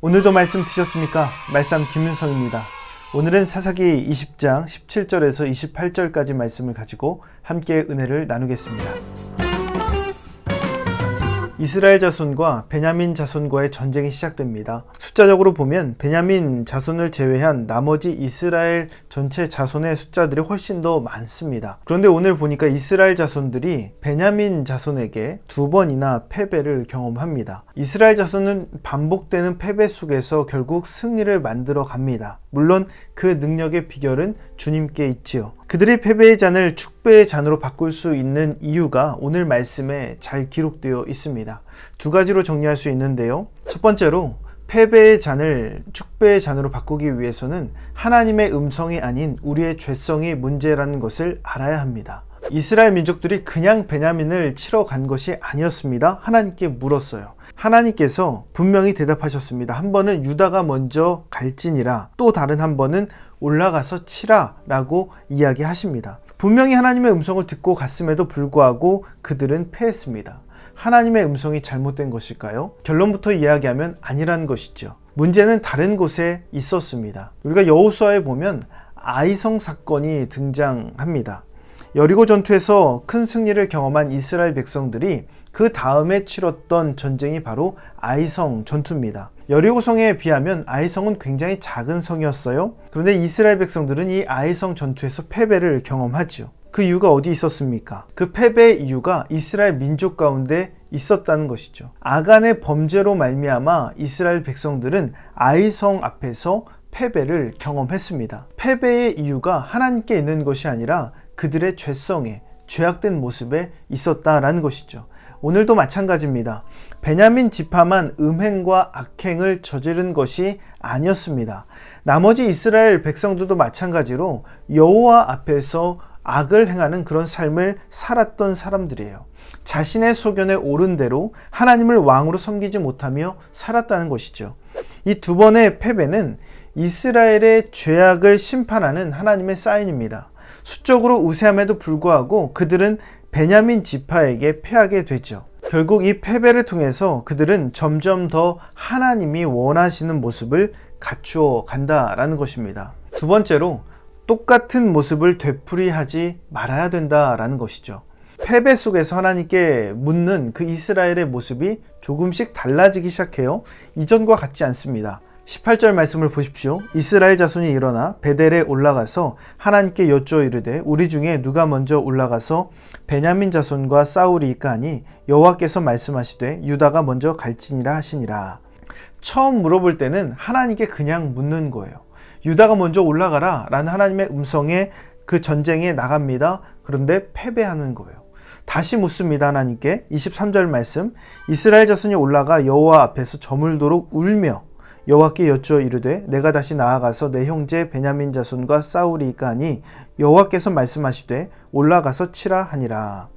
오늘도 말씀 드셨습니까? 말씀 김윤성입니다. 오늘은 사사기 20장 17절에서 28절까지 말씀을 가지고 함께 은혜를 나누겠습니다. 이스라엘 자손과 베냐민 자손과의 전쟁이 시작됩니다. 숫자적으로 보면 베냐민 자손을 제외한 나머지 이스라엘 전체 자손의 숫자들이 훨씬 더 많습니다. 그런데 오늘 보니까 이스라엘 자손들이 베냐민 자손에게 두 번이나 패배를 경험합니다. 이스라엘 자손은 반복되는 패배 속에서 결국 승리를 만들어 갑니다. 물론 그 능력의 비결은 주님께 있지요. 그들이 패배의 잔을 축배의 잔으로 바꿀 수 있는 이유가 오늘 말씀에 잘 기록되어 있습니다. 두 가지로 정리할 수 있는데요. 첫 번째로 패배의 잔을 축배의 잔으로 바꾸기 위해서는 하나님의 음성이 아닌 우리의 죄성이 문제라는 것을 알아야 합니다. 이스라엘 민족들이 그냥 베냐민을 치러 간 것이 아니었습니다. 하나님께 물었어요. 하나님께서 분명히 대답하셨습니다. 한 번은 유다가 먼저 갈지니라 또 다른 한 번은 올라가서 치라 라고 이야기하십니다. 분명히 하나님의 음성을 듣고 갔음에도 불구하고 그들은 패했습니다. 하나님의 음성이 잘못된 것일까요? 결론부터 이야기하면 아니라는 것이죠. 문제는 다른 곳에 있었습니다. 우리가 여호수아에 보면 아이성 사건이 등장합니다. 여리고 전투에서 큰 승리를 경험한 이스라엘 백성들이 그 다음에 치렀던 전쟁이 바로 아이성 전투입니다. 여리고성에 비하면 아이성은 굉장히 작은 성이었어요. 그런데 이스라엘 백성들은 이 아이성 전투에서 패배를 경험하지요. 그 이유가 어디 있었습니까? 그 패배의 이유가 이스라엘 민족 가운데 있었다는 것이죠. 아간의 범죄로 말미암아 이스라엘 백성들은 아이성 앞에서 패배를 경험했습니다. 패배의 이유가 하나님께 있는 것이 아니라 그들의 죄성에 죄악된 모습에 있었다라는 것이죠. 오늘도 마찬가지입니다. 베냐민 지파만 음행과 악행을 저지른 것이 아니었습니다. 나머지 이스라엘 백성들도 마찬가지로 여호와 앞에서 악을 행하는 그런 삶을 살았던 사람들이에요. 자신의 소견에 옳은 대로 하나님을 왕으로 섬기지 못하며 살았다는 것이죠. 이 두 번의 패배는 이스라엘의 죄악을 심판하는 하나님의 사인입니다. 수적으로 우세함에도 불구하고 그들은 베냐민 지파에게 패하게 되죠. 결국 이 패배를 통해서 그들은 점점 더 하나님이 원하시는 모습을 갖추어 간다라는 것입니다. 두 번째로 똑같은 모습을 되풀이하지 말아야 된다라는 것이죠. 패배 속에서 하나님께 묻는 그 이스라엘의 모습이 조금씩 달라지기 시작해요. 이전과 같지 않습니다. 18절 말씀을 보십시오. 이스라엘 자손이 일어나 베델에 올라가서 하나님께 여쭈어 이르되 우리 중에 누가 먼저 올라가서 베냐민 자손과 싸우리이까 하니 여호와께서 말씀하시되 유다가 먼저 갈지니라 하시니라. 처음 물어볼 때는 하나님께 그냥 묻는 거예요. 유다가 먼저 올라가라 라는 하나님의 음성에 그 전쟁에 나갑니다. 그런데 패배하는 거예요. 다시 묻습니다. 하나님께 23절 말씀 이스라엘 자손이 올라가 여호와 앞에서 저물도록 울며 여호와께 여쭈어 이르되 내가 다시 나아가서 내 형제 베냐민 자손과 싸우리이까 하니 여호와께서 말씀하시되 올라가서 치라 하니라.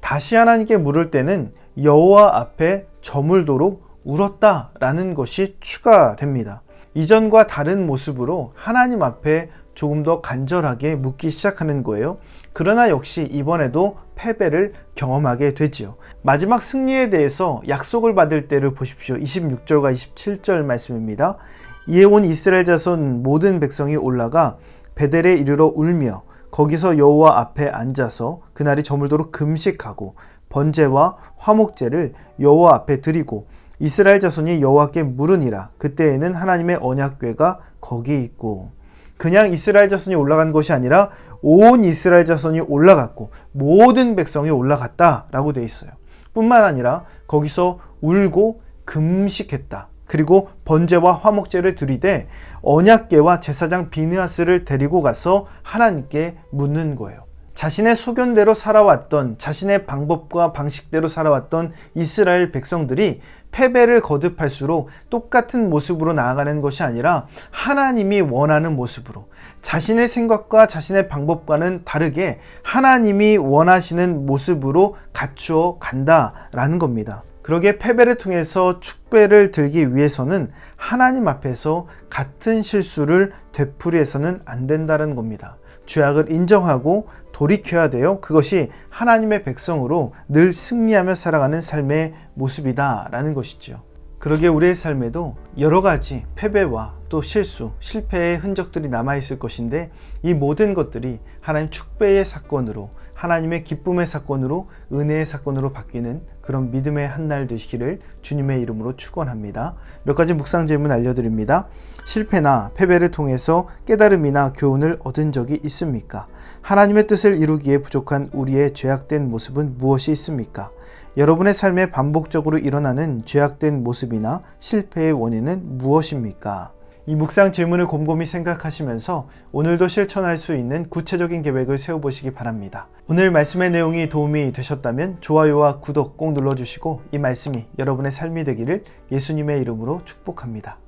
다시 하나님께 물을 때는 여호와 앞에 저물도록 울었다라는 것이 추가됩니다. 이전과 다른 모습으로 하나님 앞에 조금 더 간절하게 묻기 시작하는 거예요. 그러나 역시 이번에도 패배를 경험하게 되지요. 마지막 승리에 대해서 약속을 받을 때를 보십시오. 26절과 27절 말씀입니다. 이에 온 이스라엘 자손 모든 백성이 올라가 베델에 이르러 울며 거기서 여호와 앞에 앉아서 그날이 저물도록 금식하고 번제와 화목제를 여호와 앞에 드리고 이스라엘 자손이 여호와께 물으니라 그때에는 하나님의 언약궤가 거기 있고 그냥 이스라엘 자손이 올라간 것이 아니라 온 이스라엘 자손이 올라갔고 모든 백성이 올라갔다라고 되어 있어요. 뿐만 아니라 거기서 울고 금식했다. 그리고 번제와 화목제를 드리되 언약궤와 제사장 비느하스를 데리고 가서 하나님께 묻는 거예요. 자신의 소견대로 살아왔던 자신의 방법과 방식대로 살아왔던 이스라엘 백성들이 패배를 거듭할수록 똑같은 모습으로 나아가는 것이 아니라 하나님이 원하는 모습으로 자신의 생각과 자신의 방법과는 다르게 하나님이 원하시는 모습으로 갖추어 간다라는 겁니다. 그러게 패배를 통해서 축배를 들기 위해서는 하나님 앞에서 같은 실수를 되풀이해서는 안 된다는 겁니다. 죄악을 인정하고 돌이켜야 돼요. 그것이 하나님의 백성으로 늘 승리하며 살아가는 삶의 모습이다라는 것이죠. 그러게 우리의 삶에도 여러 가지 패배와 또 실수, 실패의 흔적들이 남아있을 것인데 이 모든 것들이 하나님 축배의 사건으로 하나님의 기쁨의 사건으로 은혜의 사건으로 바뀌는 그런 믿음의 한 날 되시기를 주님의 이름으로 축원합니다. 몇 가지 묵상 질문 알려드립니다. 실패나 패배를 통해서 깨달음이나 교훈을 얻은 적이 있습니까? 하나님의 뜻을 이루기에 부족한 우리의 죄악된 모습은 무엇이 있습니까? 여러분의 삶에 반복적으로 일어나는 죄악된 모습이나 실패의 원인은 무엇입니까? 이 묵상 질문을 곰곰이 생각하시면서 오늘도 실천할 수 있는 구체적인 계획을 세워보시기 바랍니다. 오늘 말씀의 내용이 도움이 되셨다면 좋아요와 구독 꼭 눌러주시고 이 말씀이 여러분의 삶이 되기를 예수님의 이름으로 축복합니다.